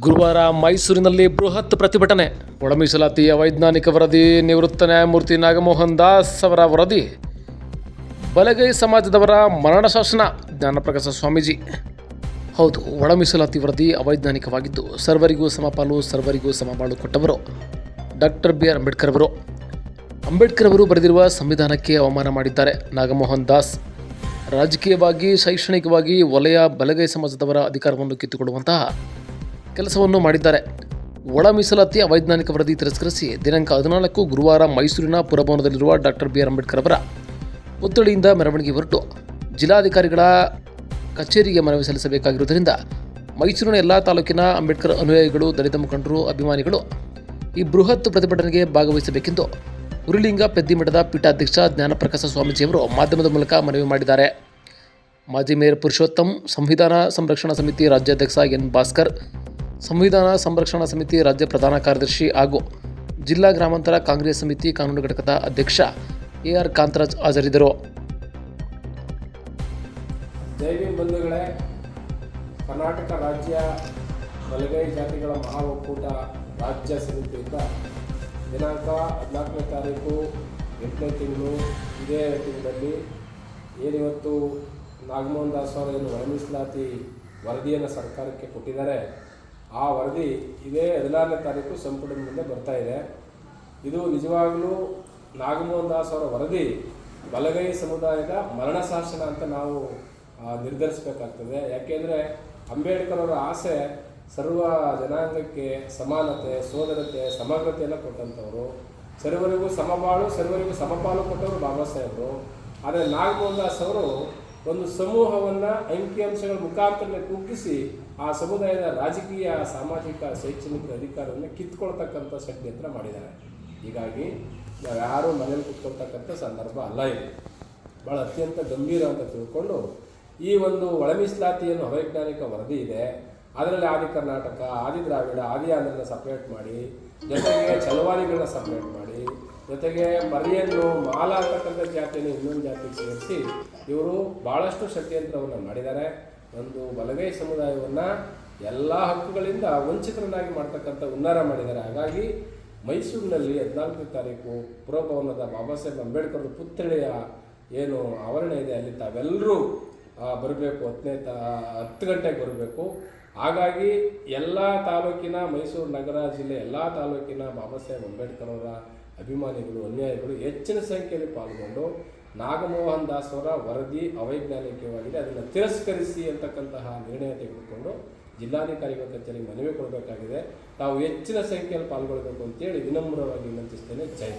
ಗುರುವಾರ ಮೈಸೂರಿನಲ್ಲಿ ಬೃಹತ್ ಪ್ರತಿಭಟನೆ. ಒಳ ವೈಜ್ಞಾನಿಕ ವರದಿ, ನಿವೃತ್ತ ನ್ಯಾಯಮೂರ್ತಿ ನಾಗಮೋಹನ್ ದಾಸ್ ಅವರ ವರದಿ. ಬಲಗೈ ಸಮಾಜದವರ ಮರಣ ಶಾಸನ, ಜ್ಞಾನಪ್ರಕಾಶ ಸ್ವಾಮೀಜಿ. ಹೌದು, ಒಳಮೀಸಲಾತಿ ವರದಿ ಅವೈಜ್ಞಾನಿಕವಾಗಿದ್ದು, ಸರ್ವರಿಗೂ ಸಮಪಾಲು, ಸರ್ವರಿಗೂ ಸಮಬಾಳು ಕೊಟ್ಟವರು. ಡಾಕ್ಟರ್ ಬಿ ಆರ್ ಅಂಬೇಡ್ಕರ್ ಅವರು. ಅಂಬೇಡ್ಕರ್ ಅವರು ಬರೆದಿರುವ ಸಂವಿಧಾನಕ್ಕೆ ಅವಮಾನ ಮಾಡಿದ್ದಾರೆ ನಾಗಮೋಹನ್ ದಾಸ್. ರಾಜಕೀಯವಾಗಿ, ಶೈಕ್ಷಣಿಕವಾಗಿ ವಲಯ ಬಲಗೈ ಸಮಾಜದವರ ಅಧಿಕಾರವನ್ನು ಕಿತ್ತುಕೊಳ್ಳುವಂತಹ ಕೆಲಸವನ್ನು ಮಾಡಿದ್ದಾರೆ. ಒಳ ಮೀಸಲಾತಿ ಅವೈಜ್ಞಾನಿಕ ವರದಿ ತಿರಸ್ಕರಿಸಿ ದಿನಾಂಕ ಹದಿನಾಲ್ಕು ಗುರುವಾರ ಮೈಸೂರಿನ ಪುರಭವನದಲ್ಲಿರುವ ಡಾಕ್ಟರ್ ಬಿ ಆರ್ ಅಂಬೇಡ್ಕರ್ ಅವರ ಪುತ್ಥಳಿಯಿಂದ ಮೆರವಣಿಗೆ ಹೊರಟು. ಜಿಲ್ಲಾಧಿಕಾರಿಗಳ ಕಚೇರಿಗೆ ಮನವಿ ಸಲ್ಲಿಸಬೇಕಾಗಿರುವುದರಿಂದ ಮೈಸೂರಿನ ಎಲ್ಲ ತಾಲೂಕಿನ ಅಂಬೇಡ್ಕರ್ ಅನುಯಾಯಿಗಳು, ದಲಿತ ಮುಖಂಡರು, ಅಭಿಮಾನಿಗಳು ಈ ಬೃಹತ್ ಪ್ರತಿಭಟನೆಗೆ ಭಾಗವಹಿಸಬೇಕೆಂದು ಉರುಲಿಂಗ ಪೆದ್ದಿಮಠದ ಪೀಠಾಧ್ಯಕ್ಷ ಜ್ಞಾನಪ್ರಕಾಶ ಸ್ವಾಮೀಜಿಯವರು ಮಾಧ್ಯಮದ ಮೂಲಕ ಮನವಿ ಮಾಡಿದ್ದಾರೆ. ಮಾಜಿ ಮೇಯರ್ ಪುರುಷೋತ್ತಮ್, ಸಂವಿಧಾನ ಸಂರಕ್ಷಣಾ ಸಮಿತಿ ರಾಜ್ಯಾಧ್ಯಕ್ಷ ಎನ್ ಭಾಸ್ಕರ್ ಸಂವಿಧಾನ ಸಂರಕ್ಷಣಾ ಸಮಿತಿ ರಾಜ್ಯ ಪ್ರಧಾನ ಕಾರ್ಯದರ್ಶಿ ಹಾಗೂ ಜಿಲ್ಲಾ ಗ್ರಾಮಾಂತರ ಕಾಂಗ್ರೆಸ್ ಸಮಿತಿ ಕಾನೂನು ಘಟಕದ ಅಧ್ಯಕ್ಷ ಎ ಆರ್ ಕಾಂತರಾಜ್ ಹಾಜರಿದ್ದರು. ಜೈವಿ ಬಂಧುಗಳೇ, ಕರ್ನಾಟಕ ರಾಜ್ಯ ಬಲಗೈ ಜಾತಿಗಳ ಮಹಾ ಒಕ್ಕೂಟ ರಾಜ್ಯ ಸಮಿತಿಯಿಂದ ದಿನಾಂಕ ಹದಿನಾಲ್ಕನೇ ತಾರೀಕು ಎಂಟನೇ ತಿಂಗಳು ಇದೇ ತಿಂಗಳಲ್ಲಿ ಏನಿವತ್ತು ನಾಗಮೋಹನ್ ದಾಸ್ ಅವರು ಏನು ವರಮೀಸಲಾತಿ ಮೀಸಲಾತಿ ವರದಿಯನ್ನು ಸರ್ಕಾರಕ್ಕೆ ಕೊಟ್ಟಿದ್ದಾರೆ ಆ ವರದಿ ಇದೇ ಹದಿನಾರನೇ ತಾರೀಕು ಸಂಪುಟದ ಮುಂದೆ ಬರ್ತಾ ಇದೆ. ಇದು ನಿಜವಾಗಲೂ ನಾಗಮೋಹನ್ ದಾಸ್ ಅವರ ವರದಿ, ಬಲಗೈ ಸಮುದಾಯದ ಮರಣ ಶಾಸನ ಅಂತ ನಾವು ನಿರ್ಧರಿಸಬೇಕಾಗ್ತದೆ. ಯಾಕೆಂದರೆ ಅಂಬೇಡ್ಕರ್ ಅವರ ಆಸೆ ಸರ್ವ ಜನಾಂಗಕ್ಕೆ ಸಮಾನತೆ, ಸೋದರತೆ, ಸಮಗ್ರತೆಯನ್ನು ಕೊಟ್ಟಂಥವ್ರು. ಸರ್ವರಿಗೂ ಸಮಬಾಳು, ಸರ್ವರಿಗೂ ಸಮಪಾಲು ಕೊಟ್ಟವರು ಬಾಬಾ ಸಾಹೇಬರು. ಆದರೆ ನಾಗಮೋಹನ್ ದಾಸ್ ಅವರು ಒಂದು ಸಮೂಹವನ್ನು ಅಂಕಿಅಂಶಗಳ ಮುಖಾಂತರ ಕುಗ್ಗಿಸಿ ಆ ಸಮುದಾಯದ ರಾಜಕೀಯ, ಸಾಮಾಜಿಕ, ಶೈಕ್ಷಣಿಕ ಅಧಿಕಾರವನ್ನು ಕಿತ್ಕೊಳ್ತಕ್ಕಂಥ ಷಡ್ಯಂತ್ರ ಮಾಡಿದ್ದಾರೆ. ಹೀಗಾಗಿ ನಾವು ಯಾರೂ ಮನೇಲಿ ಕುತ್ಕೊಳ್ತಕ್ಕಂಥ ಸಂದರ್ಭ ಅಲ್ಲ ಇದು ಭಾಳ ಅತ್ಯಂತ ಗಂಭೀರ ಅಂತ ತಿಳ್ಕೊಂಡು ಈ ಒಂದು ಒಳ ಮೀಸಲಾತಿಯನ್ನು ಅವೈಜ್ಞಾನಿಕ ವರದಿ ಇದೆ. ಅದರಲ್ಲಿ ಆದಿ ಕರ್ನಾಟಕ, ಆದಿ ದ್ರಾವಿಡ, ಆದಿ ಆಂಧ್ರನ ಸಪ್ರೇಟ್ ಮಾಡಿ, ಜೊತೆಗೆ ಚಲವಾದಿಗಳನ್ನ ಸಪ್ರೇಟ್ ಮಾಡಿ ಜೊತೆಗೆ ಮರಿಯನ್ನು ಮಾಲ ಅಂತಕ್ಕಂಥ ಜಾತಿಯನ್ನು ಇನ್ನೊಂದು ಜಾತಿಗೆ ಸೇರಿಸಿ ಇವರು ಭಾಳಷ್ಟು ಷಡ್ಯಂತ್ರವನ್ನು ಮಾಡಿದ್ದಾರೆ. ಒಂದು ಬಲಗೈ ಸಮುದಾಯವನ್ನು ಎಲ್ಲ ಹಕ್ಕುಗಳಿಂದ ವಂಚಿತರನ್ನಾಗಿ ಮಾಡ್ತಕ್ಕಂಥ ಉನ್ನಾರ ಮಾಡಿದ್ದಾರೆ. ಹಾಗಾಗಿ ಮೈಸೂರಿನಲ್ಲಿ ಹದಿನಾಲ್ಕನೇ ತಾರೀಕು ಪುರಭವನದ ಬಾಬಾ ಸಾಹೇಬ್ ಅಂಬೇಡ್ಕರ್ ಪುತ್ಥಳಿಯ ಏನು ಆವರಣ ಇದೆ, ಅಲ್ಲಿ ತಾವೆಲ್ಲರೂ ಬರಬೇಕು, ಹತ್ತನೇ ತ, ಹತ್ತು ಗಂಟೆಗೆ ಬರಬೇಕು. ಹಾಗಾಗಿ ಎಲ್ಲ ತಾಲೂಕಿನ ಮೈಸೂರು ನಗರ ಜಿಲ್ಲೆ ಎಲ್ಲ ತಾಲೂಕಿನ ಬಾಬಾ ಸಾಹೇಬ್ ಅಂಬೇಡ್ಕರ್ ಅವರ ಅಭಿಮಾನಿಗಳು ಅನ್ಯಾಯಿಗಳು ಹೆಚ್ಚಿನ ಸಂಖ್ಯೆಯಲ್ಲಿ ಪಾಲ್ಗೊಂಡು ನಾಗಮೋಹನ್ ದಾಸ್ ಅವರ ವರದಿ ಅವೈಜ್ಞಾನಿಕವಾಗಿದೆ. ಅದನ್ನು ತಿರಸ್ಕರಿಸಿ ಅಂತಕ್ಕಂತಹ ನಿರ್ಣಯ ತೆಗೆದುಕೊಂಡು ಜಿಲ್ಲಾಧಿಕಾರಿಗಳ ಕಚೇರಿಗೆ ಮನವಿ ಕೊಡಬೇಕಾಗಿದೆ. ತಾವು ಹೆಚ್ಚಿನ ಸಂಖ್ಯೆಯಲ್ಲಿ ಪಾಲ್ಗೊಳ್ಳಬೇಕು ಅಂತೇಳಿ ವಿನಮ್ರವಾಗಿ ವಿನಂತಿಸ್ತೇನೆ. ಜೈ